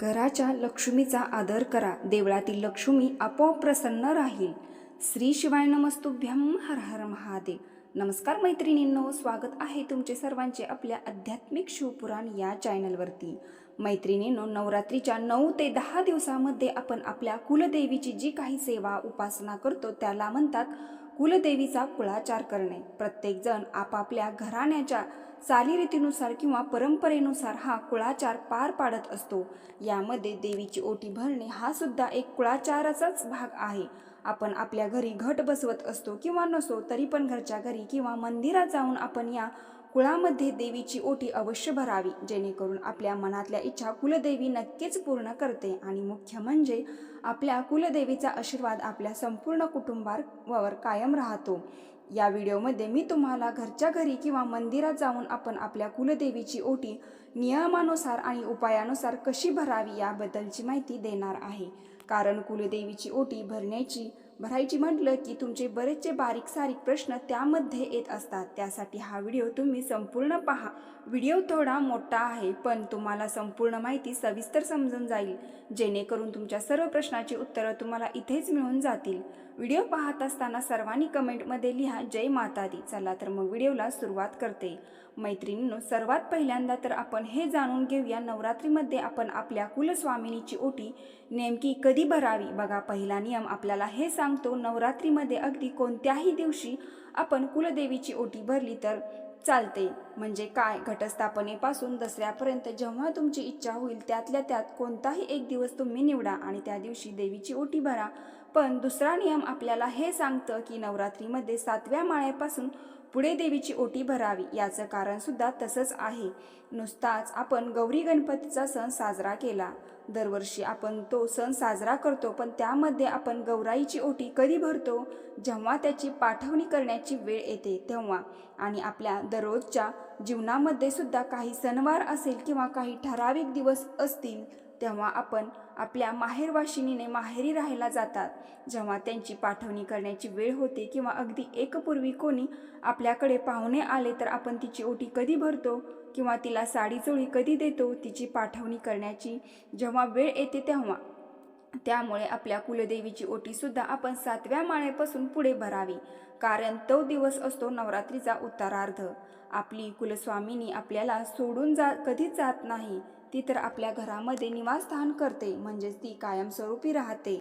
घराच्या लक्ष्मीचा आदर करा. देवळातील लक्ष्मी आपोआप प्रसन्न राहील. श्री शिवाय नमस्तुभ्यम हर हर महादेव. नमस्कार मैत्रिणींनो स्वागत आहे तुमचे सर्वांचे आपल्या आध्यात्मिक शिवपुराण या चॅनलवरती. मैत्रिणींनो नवरात्रीच्या नऊ ते दहा दिवसामध्ये आपण आपल्या कुलदेवीची जी काही सेवा उपासना करतो त्याला म्हणतात कुलदेवीचा कुळाचार करणे. प्रत्येकजण आपापल्या घराण्याच्या चालीरीतीनुसार किंवा परंपरेनुसार हा कुळाचार पार पाडत असतो. यामध्ये देवीची ओटी भरणे हा सुद्धा एक कुळाचाराचाच भाग आहे. आपण आपल्या घरी घट बसवत असतो किंवा नसो तरी पण घरच्या घरी किंवा मंदिरात जाऊन आपण या कुळामध्ये देवीची ओटी अवश्य भरावी जेणेकरून आपल्या मनातल्या इच्छा कुलदेवी नक्कीच पूर्ण करते. आणि मुख्य म्हणजे आपल्या कुलदेवीचा आशीर्वाद आपल्या संपूर्ण कुटुंबावर कायम राहतो. या व्हिडिओमध्ये मी तुम्हाला घरच्या घरी किंवा मंदिरात जाऊन आपण आपल्या कुलदेवीची ओटी नियमानुसार आणि उपायानुसार कशी भरावी याबद्दलची माहिती देणार आहे. कारण कुलदेवीची ओटी भरण्याची भरायची म्हटलं की तुमचे बरेचसे बारीक सारीक प्रश्न त्यामध्ये येत असतात. त्यासाठी हा व्हिडिओ तुम्ही संपूर्ण पहा. व्हिडिओ थोडा मोठा आहे पण तुम्हाला संपूर्ण माहिती सविस्तर समजून जाईल. जेणेकरून तुमच्या सर्व प्रश्नाची उत्तरं तुम्हाला इथेच मिळून जातील. व्हिडिओ पाहत असताना सर्वांनी कमेंटमध्ये लिहा जय माता दी चला तर मग व्हिडिओला सुरुवात करते. मैत्रिणींनो सर्वात पहिल्यांदा तर आपण हे जाणून घेऊया नवरात्रीमध्ये आपण आपल्या कुलस्वामिनीची ओटी नेमकी कधी भरावी? बघा पहिला नियम आपल्याला हे सांगतो नवरात्रीमध्ये अगदी कोणत्याही दिवशी आपण कुलदेवीची ओटी भरली तर चालते. म्हणजे काय? घटस्थापनेपासून दसऱ्यापर्यंत जेव्हा तुमची इच्छा होईल त्यातल्या त्यात कोणताही एक दिवस तुम्ही निवडा आणि त्या दिवशी देवीची ओटी भरा. पण दुसरा नियम आपल्याला हे सांगतं की नवरात्रीमध्ये सातव्या माळ्यापासून पुढे देवीची ओटी भरावी. याचं कारणसुद्धा तसंच आहे. नुसताच आपण गौरी गणपतीचा सण साजरा केला. दरवर्षी आपण तो सण साजरा करतो पण त्यामध्ये आपण गौराईची ओटी कधी भरतो? जेव्हा त्याची पाठवणी करण्याची वेळ येते तेव्हा. आणि आपल्या दररोजच्या जीवनामध्ये सुद्धा काही सणवार असेल किंवा काही ठराविक दिवस असतील तेव्हा आपण आपल्या माहेरवाशिनीने माहेरी राहायला जातात. जेव्हा त्यांची पाठवणी करण्याची वेळ होते किंवा अगदी एकपूर्वी कोणी आपल्याकडे पाहुणे आले तर आपण तिची ओटी कधी भरतो किंवा तिला साडीचोळी कधी देतो तिची पाठवणी करण्याची जेव्हा वेळ येते तेव्हा. त्यामुळे आपल्या कुलदेवीची ओटीसुद्धा आपण सातव्या माळेपासून पुढे भरावी कारण तो दिवस असतो नवरात्रीचा उत्तरार्ध. आपली कुलस्वामिनी आपल्याला सोडून जा कधीच जात नाही. ती तर आपल्या घरामध्ये निवासस्थान करते म्हणजेच ती कायमस्वरूपी राहते.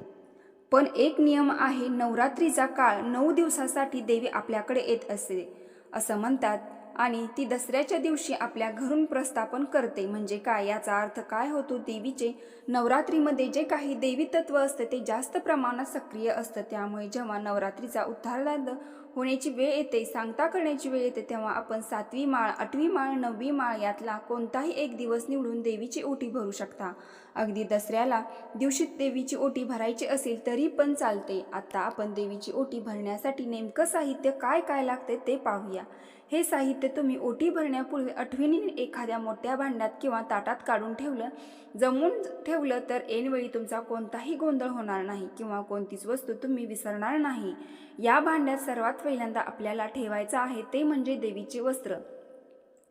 पण एक नियम आहे नवरात्रीचा काळ नऊ दिवसासाठी देवी आपल्याकडे येत असते असं म्हणतात. आणि ती दसऱ्याच्या दिवशी आपल्या घरून प्रस्थापन करते. म्हणजे काय? याचा अर्थ काय होतो? देवीचे नवरात्रीमध्ये जे काही देवी तत्व असतं ते जास्त प्रमाणात सक्रिय असतं. त्यामुळे जेव्हा नवरात्रीचा उत्तरार्ध होण्याची वेळ येते सांगता करण्याची वेळ येते तेव्हा आपण सातवी माळ आठवी माळ नववी माळ यातला कोणताही एक दिवस निवडून देवीची ओटी भरू शकता. अगदी दसऱ्याला दिवशी देवीची ओटी भरायची असेल तरी पण चालते. आता आपण देवीची ओटी भरण्यासाठी नेमकं साहित्य काय काय लागते ते पाहूया. हे साहित्य तुम्ही ओटी भरण्यापूर्वी आठवणीने एखाद्या मोठ्या भांड्यात किंवा ताटात काढून ठेवलं जमून ठेवलं तर ऐनवेळी तुमचा कोणताही गोंधळ होणार नाही किंवा कोणतीच वस्तू तुम्ही विसरणार नाही. या भांड्यात सर्वात पहिल्यांदा आपल्याला ठेवायचं आहे ते म्हणजे देवीचे वस्त्र.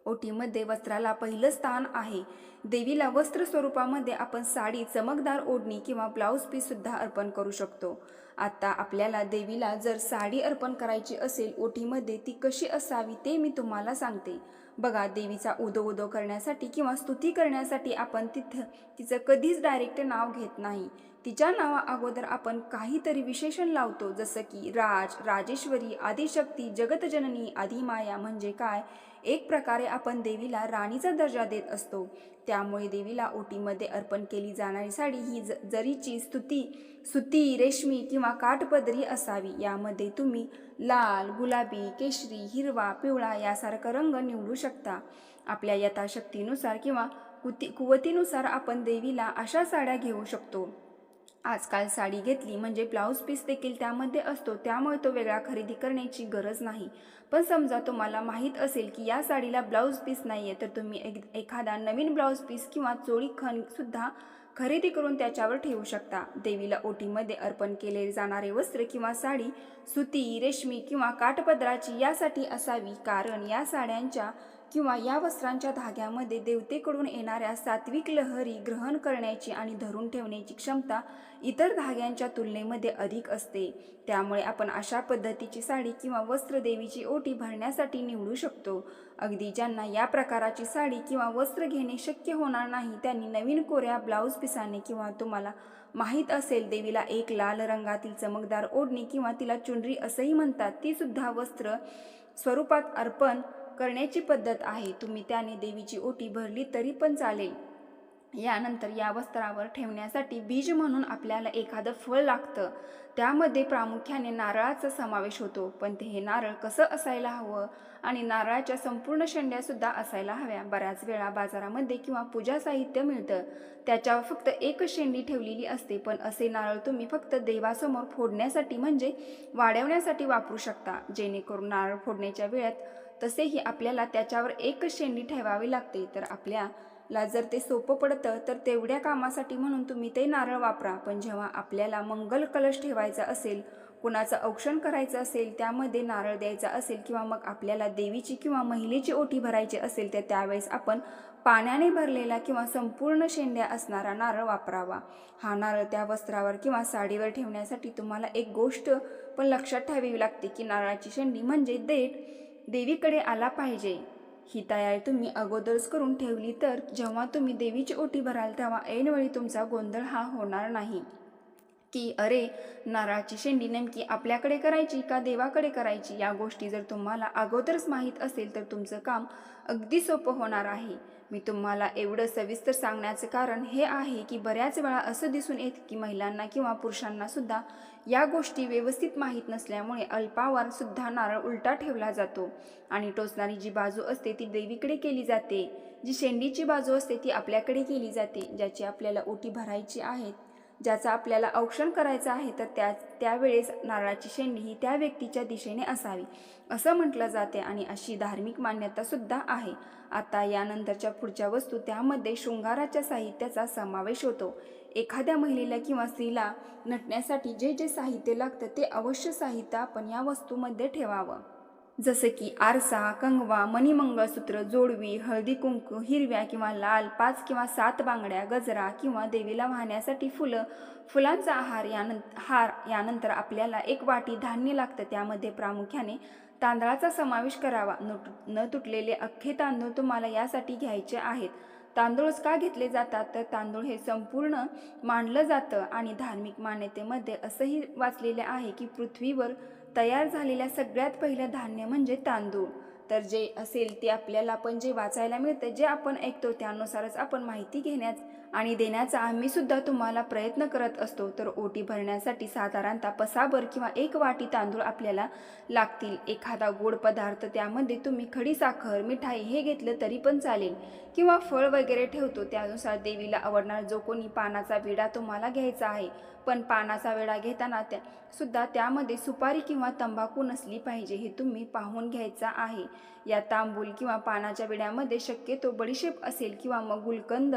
ओटीमध्ये वस्त्राला पहिलं स्थान आहे. देवीला वस्त्र स्वरूपामध्ये आपण साडी चमकदार ओढणी किंवा ब्लाऊज पीस सुद्धा अर्पण करू शकतो. आता आपल्याला देवीला जर साडी अर्पण करायची असेल ओटीमध्ये ती कशी असावी ते मी तुम्हाला सांगते. बघा देवीचा उदो उदो करण्यासाठी किंवा स्तुती करण्यासाठी आपण तिथं तिचं कधीच डायरेक्ट नाव घेत नाही. तिच्या नावा अगोदर आपण काहीतरी विशेषण लावतो जसं की राज राजेश्वरी आदिशक्ती जगतजननी आदिमाया म्हणजे काय? एक प्रकारे आपण देवीला राणीचा दर्जा देत असतो. त्यामुळे देवीला ओटीमध्ये अर्पण केली जाणारी साडी ही ज जरीची स्तुती सुती रेशमी किंवा काठपदरी असावी. यामध्ये तुम्ही लाल गुलाबी केशरी हिरवा पिवळा यासारखा रंग निवडू शकता. आपल्या यथाशक्तीनुसार किंवा कुती कुवतीनुसार आपण देवीला अशा साड्या घेऊ शकतो. आजकाल साडी घेतली म्हणजे ब्लाऊज पीस देखील त्यामध्ये असतो त्यामुळे तो वेगळा खरेदी करण्याची गरज नाही. पण समजा तुम्हाला माहीत असेल की या साडीला ब्लाऊज पीस नाही आहे तर तुम्ही एक एखादा नवीन ब्लाऊज पीस किंवा चोळी खणसुद्धा खरेदी करून त्याच्यावर ठेवू शकता. देवीला ओटीमध्ये अर्पण केले जाणारे वस्त्र किंवा साडी सुती रेशमी किंवा काठपदराची यासाठी असावी. कारण या साड्यांच्या किंवा या वस्त्रांच्या धाग्यामध्ये देवतेकडून येणाऱ्या सात्विक लहरी ग्रहण करण्याची आणि धरून ठेवण्याची क्षमता इतर धाग्यांच्या तुलनेमध्ये अधिक असते. त्यामुळे आपण अशा पद्धतीची साडी किंवा वस्त्र देवीची ओटी भरण्यासाठी निवडू शकतो. अगदी ज्यांना या प्रकाराची साडी किंवा वस्त्र घेणे शक्य होणार नाही त्यांनी नवीन कोऱ्या ब्लाऊज पिसाने किंवा तुम्हाला माहीत असेल देवीला एक लाल रंगातील चमकदार ओढणी किंवा तिला चुनरी असंही म्हणतात ती सुद्धा वस्त्र स्वरूपात अर्पण करण्याची पद्धत आहे. तुम्ही त्याने देवीची ओटी भरली तरी पण चालेल. यानंतर या वस्त्रावर ठेवण्यासाठी बीज म्हणून आपल्याला एखादं फळ लागतं. त्यामध्ये प्रामुख्याने नारळाचा समावेश होतो. पण ते हे नारळ कसं असायला हवं? आणि नारळाच्या संपूर्ण शेंड्यासुद्धा असायला हव्या. बऱ्याच वेळा बाजारामध्ये किंवा पूजा साहित्य मिळतं. त्याच्यावर फक्त एक शेंडी ठेवलेली असते. पण असे नारळ तुम्ही फक्त देवासमोर फोडण्यासाठी म्हणजे वाढवण्यासाठी वापरू शकता. जेणेकरून नारळ फोडण्याच्या वेळात तसेही आपल्याला त्याच्यावर एकच शेंडी ठेवावी लागते. तर आपल्याला जर ते सोपं पडतं तर तेवढ्या कामासाठी म्हणून तुम्ही ते नारळ वापरा. पण जेव्हा आपल्याला मंगल कलश ठेवायचा असेल कुणाचं औक्षण करायचं असेल त्यामध्ये नारळ द्यायचा असेल किंवा मग आपल्याला देवीची किंवा महिलेची ओटी भरायची असेल तर त्यावेळेस आपण पाण्याने भरलेला किंवा संपूर्ण शेंड्या असणारा नारळ वापरावा. हा नारळ त्या वस्त्रावर किंवा साडीवर ठेवण्यासाठी तुम्हाला एक गोष्ट पण लक्षात ठेवावी लागते की नारळाची शेंडी म्हणजे देठ. देवीकडे आला पाहिजे. ही तयारी तुम्ही अगोदरच करून ठेवली तर जेव्हा तुम्ही देवीची ओटी भराल तेव्हा ऐनवेळी तुमचा गोंधळ हा होणार नाही. की अरे नारळाची शेंडी नेमकी आपल्याकडे करायची का देवाकडे करायची या गोष्टी जर तुम्हाला अगोदरच माहीत असेल तर तुमचं काम अगदी सोपं होणार आहे. मी तुम्हाला एवढं सविस्तर सांगण्याचं कारण हे आहे की बऱ्याच वेळा असं दिसून येत की महिलांना किंवा पुरुषांनासुद्धा या गोष्टी व्यवस्थित माहीत नसल्यामुळे अल्पावर सुद्धा नारळ उलटा ठेवला जातो. आणि टोचणारी जी बाजू असते ती देवीकडे केली जाते. जी शेंडीची बाजू असते ती आपल्याकडे केली जाते ज्याची आपल्याला ओटी भरायची आहेत. ज्याचा आपल्याला औक्षण करायचं आहे तर त्या त्यावेळेस नारळाची शेंडी ही त्या व्यक्तीच्या दिशेने असावी असं म्हटलं जाते आणि अशी धार्मिक मान्यतासुद्धा आहे. आता यानंतरच्या पुढच्या वस्तू त्यामध्ये शृंगाराच्या साहित्याचा समावेश होतो. एखाद्या महिलेला किंवा स्त्रीला नटण्यासाठी जे जे साहित्य लागतं ते अवश्य साहित्य आपण या वस्तूमध्ये ठेवावं. जसं की आरसा कंगवा मणिमंगळसूत्र जोडवी हळदी कुंकू हिरव्या किंवा लाल पाच किंवा सात बांगड्या गजरा किंवा देवीला वाहण्यासाठी फुलं. फुलांचा आहार यानंतर हार यानंतर आपल्याला एक वाटी धान्य लागतं. त्यामध्ये प्रामुख्याने तांदळाचा समावेश करावा. न न तुटलेले अख्खे तांदूळ तुम्हाला यासाठी घ्यायचे आहेत. तांदूळच का घेतले जातात? तर तांदूळ हे संपूर्ण मांडलं जातं आणि धार्मिक मान्यतेमध्ये असंही वाचलेले आहे की पृथ्वीवर तयार झालेल्या सगळ्यात पहिलं धान्य म्हणजे तांदूळ. तर जे असेल ते आपल्याला पण जे वाचायला मिळतं जे आपण ऐकतो त्यानुसारच आपण माहिती घेण्यास आणि देण्याचा आम्ही सुद्धा तुम्हाला प्रयत्न करत असतो. तर ओटी भरण्यासाठी साधारणतः पसाभर किंवा एक वाटी तांदूळ आपल्याला लागतील. एखादा गोड पदार्थ त्यामध्ये तुम्ही खडी साखर मिठाई हे घेतलं तरी पण चालेल. किंवा फळ वगैरे ठेवतो त्यानुसार देवीला आवडणार जो कोणी पानाचा विडा तुम्हाला घ्यायचा आहे. पण पानाचा विडा घेताना त्या सुद्धा त्यामध्ये सुपारी किंवा तंबाखू नसली पाहिजे हे तुम्ही पाहून घ्यायचा आहे. या तांबूल किंवा पानाच्या विड्यामध्ये शक्यतो बडीशेप असेल किंवा मग गुलकंद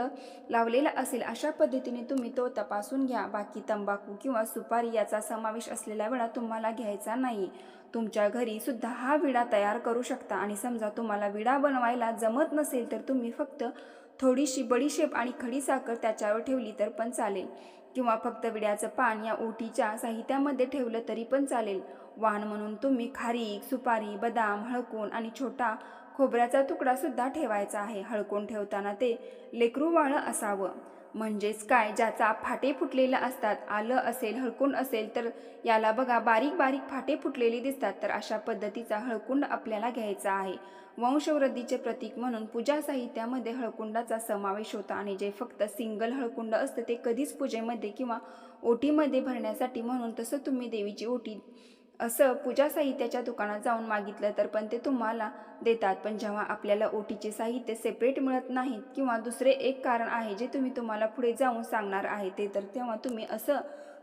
लावलेला असेल अशा पद्धतीने तुम्ही तो तपासून घ्या. बाकी तंबाखू किंवा सुपारी याचा समावेश असलेला विडा तुम्हाला घ्यायचा नाही. तुमच्या घरी सुद्धा हा विडा तयार करू शकता आणि समजा तुम्हाला विडा बनवायला जमत नसेल तर तुम्ही फक्त थोडीशी बडीशेप आणि खडी साखर त्याच्यावर ठेवली तर पण चालेल. किंवा फक्त विड्याचं पान या ओटीच्या साहित्यामध्ये ठेवलं तरी पण चालेल. वाहन म्हणून तुम्ही खारीक सुपारी बदाम हळकून आणि छोटा खोबऱ्याचा तुकडा सुद्धा ठेवायचा आहे. हळकून ठेवताना ते लेकरू वाळं असावं. म्हणजेच काय? ज्याचा फाटे फुटलेले असतात. आलं असेल हळकुंड असेल तर याला बघा बारीक बारीक फाटे फुटलेले दिसतात. तर अशा पद्धतीचा हळकुंड आपल्याला घ्यायचा आहे. वंशवृद्धीचे प्रतीक म्हणून पूजा साहित्यामध्ये हळकुंडाचा समावेश होता आणि जे फक्त सिंगल हळकुंड असतं ते कधीच पूजेमध्ये किंवा ओटीमध्ये भरण्यासाठी म्हणून तसं तुम्ही देवीची ओटी असं पूजा साहित्याच्या दुकानात जाऊन मागितलं तर पण ते तुम्हाला देतात. पण जेव्हा आपल्याला ओटीचे साहित्य सेपरेट मिळत नाहीत किंवा दुसरे एक कारण आहे जे तुम्ही तुम्हाला पुढे जाऊन सांगणार आहे ते तर तेव्हा तुम्ही असं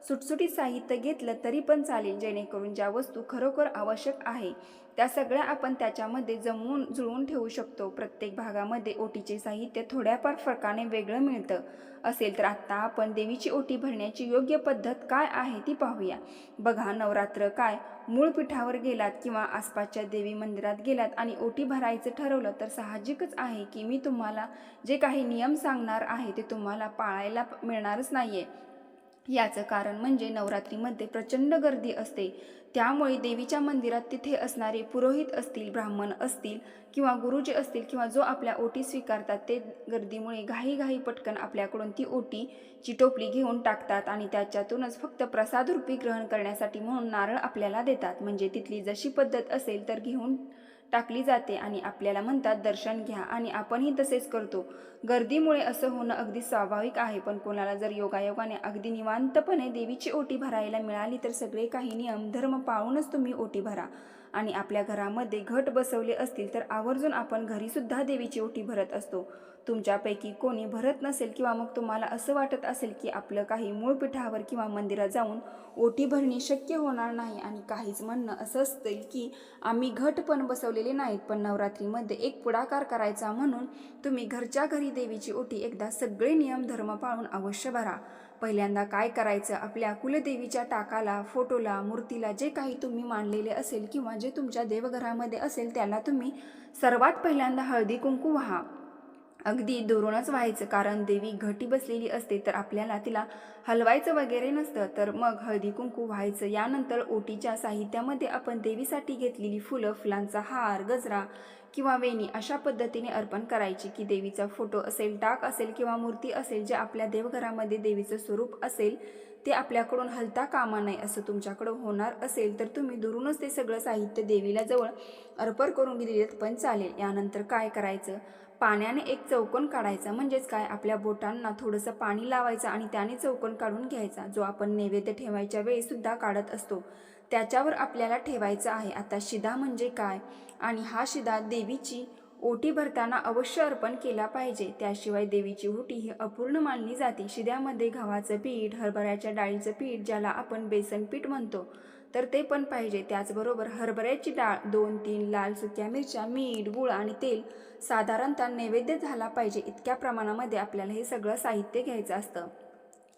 सुटसुटीत साहित्य घेतलं तरी पण चालेल जेणेकरून ज्या वस्तू खरोखर आवश्यक आहे त्या सगळ्या आपण त्याच्यामध्ये जमवून जुळवून ठेवू शकतो. प्रत्येक भागामध्ये ओटीचे साहित्य थोड्याफार फरकाने वेगळं मिळतं. असेल तर आत्ता आपण देवीची ओटी भरण्याची योग्य पद्धत काय आहे ती पाहूया. बघा नवरात्र काय? मूळ पीठावर गेलात किंवा आसपासच्या देवी मंदिरात गेलात आणि ओटी भरायचं ठरवलं तर साहजिकच आहे की मी तुम्हाला जे काही नियम सांगणार आहे ते तुम्हाला पाळायला मिळणारच नाही आहे याचं कारण म्हणजे नवरात्रीमध्ये प्रचंड गर्दी असते. त्यामुळे देवीच्या मंदिरात तिथे असणारे पुरोहित असतील ब्राह्मण असतील किंवा गुरुजी असतील किंवा जो आपल्या ओटी स्वीकारतात ते गर्दीमुळे घाईघाई पटकन आपल्याकडून ती ओटीची टोपली घेऊन टाकतात आणि त्याच्यातूनच फक्त प्रसादरूपी ग्रहण करण्यासाठी म्हणून नारळ आपल्याला देतात. म्हणजे तिथली जशी पद्धत असेल तर घेऊन टाकली जाते आणि आपल्याला म्हणतात दर्शन घ्या. आणि आपणही तसेच करतो. गर्दीमुळे असं होणं अगदी स्वाभाविक आहे पण कोणाला जर योगायोगाने अगदी निवांतपणे देवीची ओटी भरायला मिळाली तर सगळे काही नियम धर्म पाळूनच तुम्ही ओटी भरा. आणि आपल्या घरामध्ये घट बसवले असतील तर आवर्जून आपण घरीसुद्धा देवीची ओटी भरत असतो. तुमच्यापैकी कोणी भरत नसेल किंवा मग तुम्हाला असं वाटत असेल की आपलं काही मूळ पीठावर किंवा मंदिरात जाऊन ओटी भरणे शक्य होणार नाही आणि काहीच म्हणणं असं असतं की आम्ही घट पण बसवलेले नाहीत पण नवरात्रीमध्ये एक पुढाकार करायचा म्हणून तुम्ही घरच्या घरी देवीची ओटी एकदा सगळे नियम धर्म पाळून अवश्य भरा. पहिल्यांदा काय करायचं? आपल्या कुलदेवीच्या टाकाला फोटोला मूर्तीला जे काही तुम्ही मांडलेले असेल किंवा जे तुमच्या देवघरामध्ये असेल त्याला तुम्ही सर्वात पहिल्यांदा हळदी कुंकू व्हा. अगदी दुरूनच व्हायचं. कारण देवी घटी बसलेली असते तर आपल्याला तिला हलवायचं वगैरे नसतं. तर मग हळदी कुंकू व्हायचं. यानंतर ओटीच्या साहित्यामध्ये आपण देवीसाठी घेतलेली फुलं फुलांचा हार गजरा किंवा वेणी अशा पद्धतीने अर्पण करायची. की देवीचा फोटो असेल टाक असेल किंवा मूर्ती असेल जे आपल्या देवघरामध्ये देवीचं स्वरूप असेल ते आपल्याकडून हलता कामा नये असं तुमच्याकडं होणार असेल तर तुम्ही दुरूनच ते सगळं साहित्य देवीला जवळ अर्पण करून दिलेत पण चालेल. यानंतर काय करायचं? पाण्याने एक चौकोन काढायचा. म्हणजेच काय? आपल्या बोटांना थोडंसं पाणी लावायचं आणि त्याने चौकोन काढून घ्यायचा जो आपण नैवेद्य ठेवायच्या वेळीसुद्धा काढत असतो. त्याच्यावर आपल्याला ठेवायचं आहे. आता शिदा म्हणजे काय? आणि हा शिदा देवीची ओटी भरताना अवश्य अर्पण केला पाहिजे. त्याशिवाय देवीची ओटी ही अपूर्ण मानली जाते. शिद्यामध्ये गव्हाचं पीठ हरभऱ्याच्या डाळीचं पीठ ज्याला आपण बेसन पीठ म्हणतो. तर ते पण पाहिजे. त्याचबरोबर हरभऱ्याची डाळ दोन तीन लाल सुक्या मिरच्या मीठ गुळ आणि तेल साधारणतः नैवेद्य झाला पाहिजे. इतक्या प्रमाणामध्ये आपल्याला हे सगळं साहित्य घ्यायचं असतं.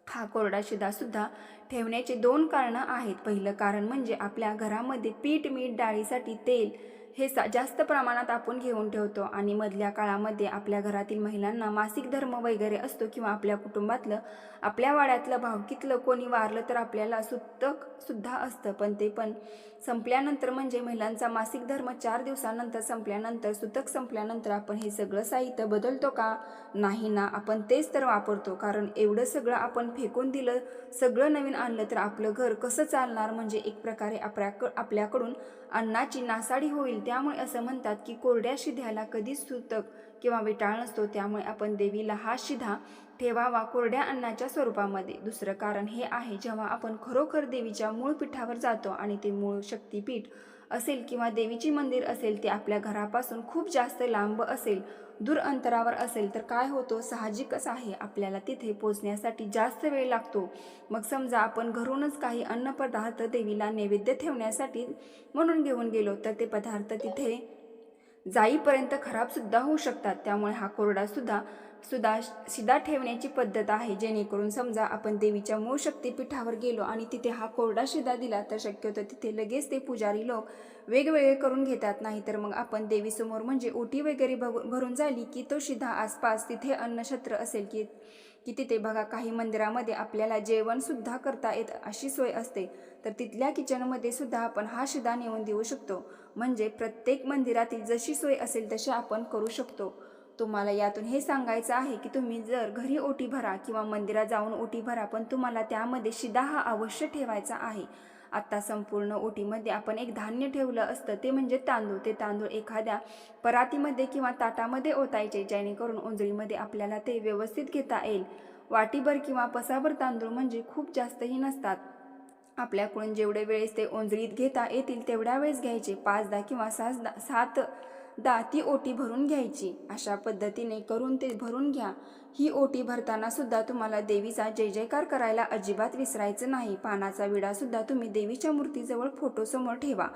हा कोरडा शिदासुद्धा ठेवण्याचे दोन कारणं आहेत. पहिलं कारण म्हणजे आपल्या घरामध्ये पीठ मीठ डाळीसाठी तेल हे सा जास्त प्रमाणात आपण घेऊन ठेवतो आणि मधल्या काळामध्ये आपल्या घरातील महिलांना मासिक धर्म वगैरे असतो किंवा आपल्या कुटुंबातलं आपल्या वाड्यातलं भावकीतलं कोणी वारलं तर आपल्याला सुतक सुद्धा असतं. पण ते पण संपल्यानंतर म्हणजे महिलांचा मासिक धर्म चार दिवसानंतर संपल्यानंतर सुतक संपल्यानंतर आपण हे सगळं साहित्य बदलतो का? नाही ना. आपण तेच तर वापरतो. कारण एवढं सगळं आपण फेकून दिलं सगळं नवीन आणलं तर आपलं घर कसं चालणार? म्हणजे एक प्रकारे आपल्याक आपल्याकडून अन्नाची नासाडी होईल. त्यामुळे असं म्हणतात की कोरड्या शिध्याला कधीच सुतक किंवा विटाळ नसतो. त्यामुळे आपण देवीला हा शिधा ठेवावा कोरड्या अन्नाच्या स्वरूपामध्ये. दुसरं कारण हे आहे जेव्हा आपण खरोखर देवीच्या मूळ पीठावर जातो आणि ते मूळ शक्तीपीठ असेल किंवा देवीची मंदिर असेल ते आपल्या घरापासून खूप जास्त लांब असेल दूर अंतरावर असेल तर काय होतो? साहजिकच आहे. आपल्याला तिथे पोचण्यासाठी जास्त वेळ लागतो. मग समजा आपण घरूनच काही अन्नपदार्थ देवीला नैवेद्य ठेवण्यासाठी म्हणून घेऊन गेलो तर ते पदार्थ तिथे जाईपर्यंत खराबसुद्धा होऊ शकतात. त्यामुळे हा कोरडासुद्धा सुद्धा सुद्धा शिदा ठेवण्याची पद्धत आहे. जेणेकरून समजा आपण देवीच्या मूळ शक्तीपीठावर गेलो आणि तिथे हा कोरडा शिदा दिला तर शक्यतो तिथे लगेच ते पुजारी लोक वेगवेगळे करून घेतात. नाही तर मग आपण देवीसमोर म्हणजे ओटी वगैरे भरून झाली की तो शिधा आसपास तिथे अन्नछत्र असेल की की तिथे बघा काही मंदिरामध्ये आपल्याला जेवणसुद्धा करता येत अशी सोय असते. तर तिथल्या किचनमध्ये सुद्धा आपण हा शिदा नेऊन देऊ शकतो. म्हणजे प्रत्येक मंदिरातील जशी सोय असेल तशी आपण करू शकतो. तुम्हाला यातून हे सांगायचं आहे की तुम्ही जर घरी ओटी भरा किंवा मंदिरात जाऊन ओटी भरा पण तुम्हाला त्यामध्ये शिदा हा अवश्य ठेवायचा आहे. आत्ता संपूर्ण ओटीमध्ये आपण एक धान्य ठेवलं असतं ते म्हणजे तांदूळ. ते तांदूळ एखाद्या परातीमध्ये किंवा ताटामध्ये ओतायचे जेणेकरून उंजळीमध्ये आपल्याला ते व्यवस्थित घेता येईल. वाटीभर किंवा पसाभर तांदूळ म्हणजे खूप जास्तही नसतात. आपल्याकडून जेवढे वेळेस ते ओंजळीत घेता येतील तेवढ्या वेळेस घ्यायचे. पाच दहा किंवा सात सात दा ती ओटी भरून घ्यायची. अशा पद्धतीने करून ते भरून घ्या. ही ओटी भरताना सुद्धा तुम्हाला देवीचा जय जयकार करायला अजिबात विसरायचं नाही. पानाचा विडा सुद्धा तुम्ही देवीच्या मूर्तीजवळ फोटोसमोर ठेवा.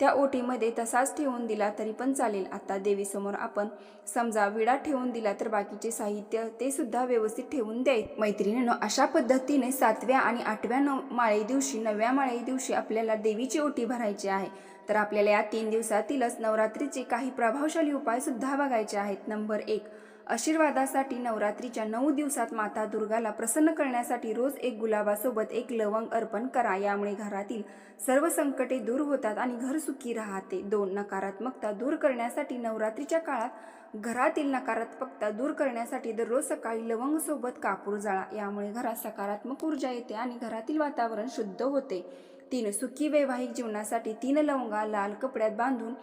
त्या ओटीमध्ये तसाच ठेवून दिला तरी पण चालेल. आता देवीसमोर आपण समजा विडा ठेवून दिला तर बाकीचे साहित्य ते सुद्धा व्यवस्थित ठेवून द्याय. मैत्रिणीनं अशा पद्धतीने सातव्या आणि आठव्या नव माळे दिवशी नवव्या माळे दिवशी आपल्याला देवीची ओटी भरायची आहे. तर आपल्याला या तीन दिवसातीलच नवरात्रीचे काही प्रभावशाली उपाय सुद्धा बघायचे आहेत. नंबर एक आशीर्वादासाठी नवरात्रीच्या नऊ दिवसात माता दुर्गाला प्रसन्न करण्यासाठी रोज एक गुलाबासोबत एक लवंग अर्पण करा. यामुळे घरातील सर्व संकटे दूर होतात आणि घर सुखी राहते. दोन नकारात्मकता दूर करण्यासाठी नवरात्रीच्या काळात घरातील नकारात्मकता दूर करण्यासाठी दररोज सकाळी लवंगसोबत कापूर जाळा. यामुळे घरात सकारात्मक ऊर्जा येते आणि घरातील वातावरण शुद्ध होते. तीन सुखी वैवाहिक जीवनासाठी तीन लवंगा लाल कपड्यात बांधून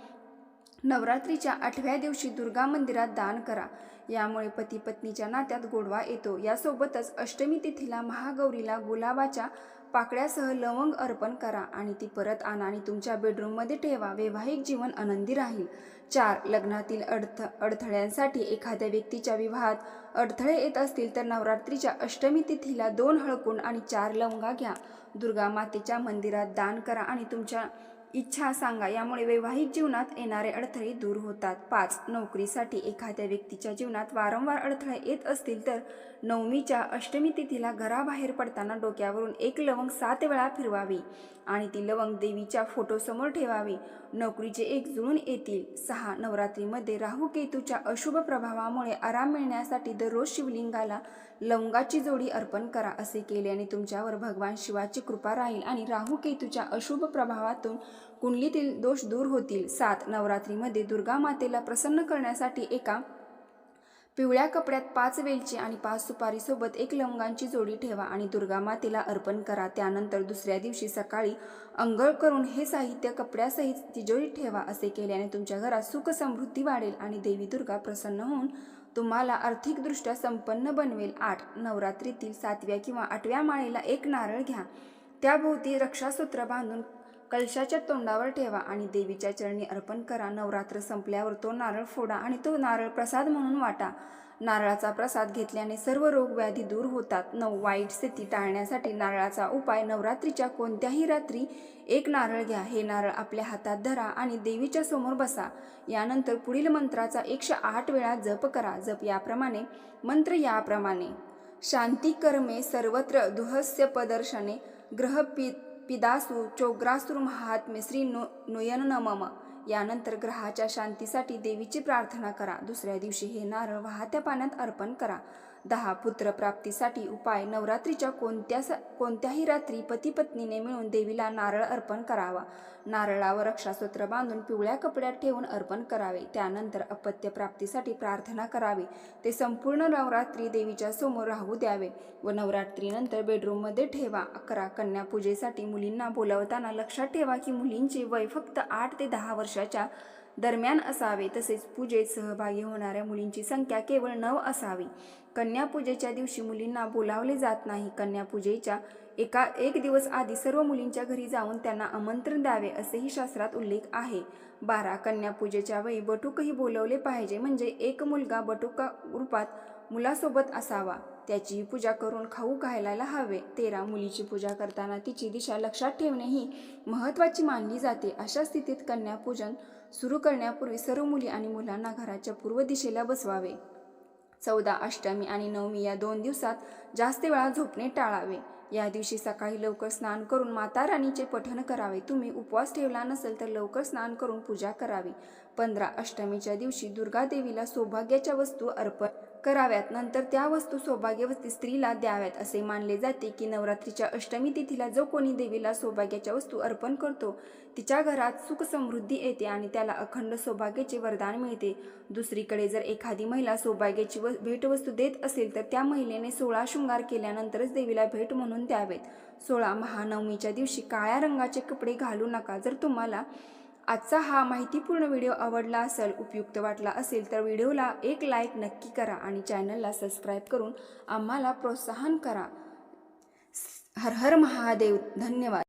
नवरात्रीच्या आठव्या दिवशी दुर्गा मंदिरात दान करा. यामुळे पती पत्नीच्या नात्यात गोडवा येतो. यासोबतच अष्टमी तिथीला महागौरीला गुलाबाच्या पाकळ्यासह लवंग अर्पण करा आणि ती परत आणा आणि तुमच्या बेडरूममध्ये ठेवा. वैवाहिक जीवन आनंदी राहील. चार लग्नातील अडथ अडथळ्यांसाठी एखाद्या व्यक्तीच्या विवाहात अडथळे येत असतील तर नवरात्रीच्या अष्टमी तिथीला दोन हळकुंड आणि चार लवंगा घ्या. दुर्गा मातेच्या मंदिरात दान करा आणि तुमच्या इच्छा सांगा. यामुळे वैवाहिक जीवनात येणारे अडथळे दूर होतात. पाच नोकरीसाठी एखाद्या व्यक्तीच्या जीवनात वारंवार अडथळे येत असतील तर नवमीच्या अष्टमी तिथीला घराबाहेर पडताना डोक्यावरून एक लवंग सात वेळा फिरवावी आणि ती लवंग देवीच्या फोटोसमोर ठेवावी. नोकरीचे एक जुळून येतील. सहा नवरात्रीमध्ये राहू केतूच्या अशुभ प्रभावामुळे आराम मिळण्यासाठी दररोज शिवलिंगाला लवंगाची जोडी अर्पण करा असे केल्याने तुमच्यावर भगवान शिवाची कृपा राहील आणि राहू केतूच्या अशुभ प्रभावातून कुंडलीतील दोष दूर होतील. सात नवरात्रीमध्ये दुर्गा मातेला प्रसन्न करण्यासाठी एका पिवळ्या कपड्यात पाच वेलची आणि पाच सुपारीसोबत एक लवंगांची जोडी ठेवा आणि दुर्गा मातेला अर्पण करा. त्यानंतर दुसऱ्या दिवशी सकाळी अंघोळ करून हे साहित्य कपड्यासहित तिजोरीत ठेवा असे केल्याने तुमच्या घरात सुख समृद्धी वाढेल आणि देवी दुर्गा प्रसन्न होऊन तुम्हाला आर्थिकदृष्ट्या संपन्न बनवेल. आठ नवरात्रीतील सातव्या किंवा आठव्या माळेला एक नारळ घ्या. त्याभोवती रक्षासूत्र बांधून कलशाच्या तोंडावर ठेवा आणि देवीच्या चरणी अर्पण करा. नवरात्र संपल्यावर तो नारळ फोडा आणि तो नारळ प्रसाद म्हणून वाटा. नारळाचा प्रसाद घेतल्याने सर्व रोग व्याधी दूर होतात. नऊ वाईट स्थिती टाळण्यासाठी नारळाचा उपाय नवरात्रीच्या कोणत्याही रात्री एक नारळ घ्या. हे नारळ आपल्या हातात धरा आणि देवीच्या समोर बसा. यानंतर पुढील मंत्राचा एकशे आठ वेळा जप करा. जप याप्रमाणे मंत्र याप्रमाणे. शांती कर्मे सर्वत्र दुहस्य प्रदर्शने. ग्रहपी पिदासू चोग्रासूर महात्मे श्री नु नुयन नमम. यानंतर ग्रहाच्या शांतीसाठी देवीची प्रार्थना करा. दुसऱ्या दिवशी हे नारळ वाहत्या पाण्यात अर्पण करा. दहा पुत्रप्राप्तीसाठी उपाय. नवरात्रीच्या कोणत्या स कोणत्याही रात्री पतीपत्नीने मिळून देवीला नारळ अर्पण करावा. नारळावर रक्षासूत्र बांधून पिवळ्या कपड्यात ठेवून अर्पण करावे. त्यानंतर अपत्य प्राप्तीसाठी प्रार्थना करावी. ते संपूर्ण नवरात्री देवीच्या समोर राहू द्यावे व नवरात्रीनंतर बेडरूममध्ये ठेवा. अकरा कन्यापूजेसाठी मुलींना बोलवताना लक्षात ठेवा की मुलींचे वय फक्त आठ ते दहा वर्षाच्या दरम्यान असावे. तसेच पूजेत सहभागी होणाऱ्या मुलींची संख्या केवळ नऊ असावी. कन्यापूजेच्या दिवशी मुलींना बोलावले जात नाही. कन्यापूजेच्या एका एक दिवस आधी सर्व मुलींच्या घरी जाऊन त्यांना आमंत्रण द्यावे असेही शास्त्रात उल्लेख आहे. बारा कन्यापूजेच्या वेळी बटूकही बोलवले पाहिजे. म्हणजे एक मुलगा बटुका रूपात मुलासोबत असावा. त्याची पूजा करून खाऊ घालायला हवे. तेरा मुलीची पूजा करताना तिची दिशा लक्षात ठेवणे ही महत्त्वाची मानली जाते. अशा स्थितीत कन्यापूजन सुरू करण्यापूर्वी सर्व मुली आणि मुलांना घराच्या पूर्व दिशेला बसवावे. चौदा अष्टमी आणि नवमी या दोन दिवसात जास्त वेळा झोपणे टाळावे. या दिवशी सकाळी लवकर स्नान करून माता राणीचे पठण करावे. तुम्ही उपवास ठेवला नसेल तर लवकर स्नान करून पूजा करावी. पंधरा अष्टमीच्या दिवशी दुर्गा देवीला सौभाग्याच्या वस्तू अर्पण कराव्यात. नंतर त्या वस्तू सौभाग्यवती स्त्रीला द्याव्यात असे मानले जाते की नवरात्रीच्या अष्टमी तिथीला जो कोणी देवीला सौभाग्याच्या वस्तू अर्पण करतो तिच्या घरात सुख समृद्धी येते आणि त्याला अखंड सौभाग्याचे वरदान मिळते. दुसरीकडे जर एखादी महिला सौभाग्याची व भेटवस्तू देत असेल तर त्या महिलेने सोळा शृंगार केल्यानंतरच देवीला भेट म्हणून द्यावेत. सोळा महानवमीच्या दिवशी काळ्या रंगाचे कपडे घालू नका. जर तुम्हाला आजचा हा माहितीपूर्ण व्हिडिओ आवडला असेल उपयुक्त वाटला असेल तर व्हिडिओला एक लाईक नक्की करा आणि चॅनलला सबस्क्राईब करून आम्हाला प्रोत्साहन करा. हर हर महादेव. धन्यवाद.